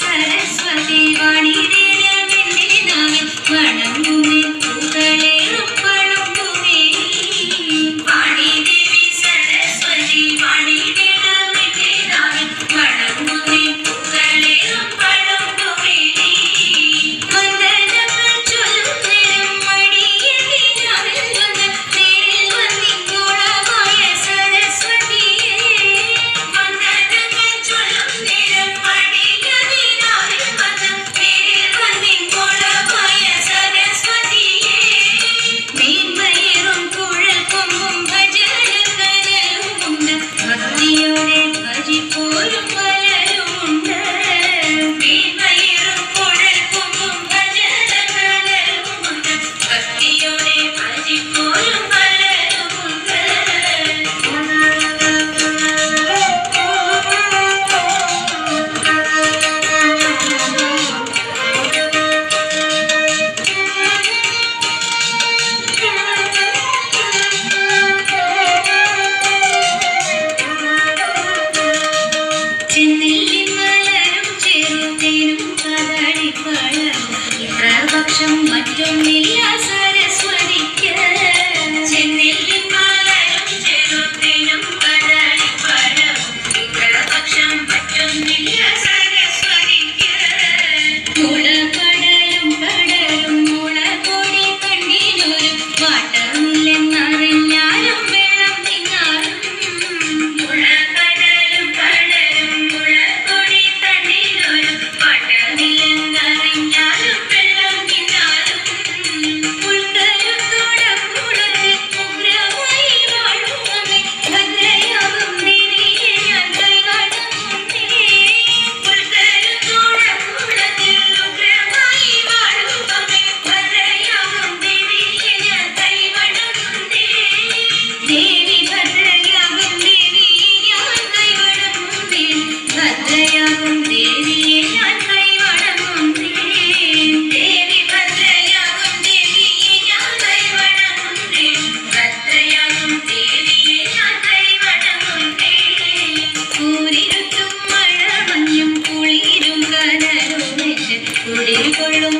സരസ്വതി വണി ദിനമെന്നെ നാം വണങ്ങുമേ പൂക്കളെ. முடிவு கொள்ளும்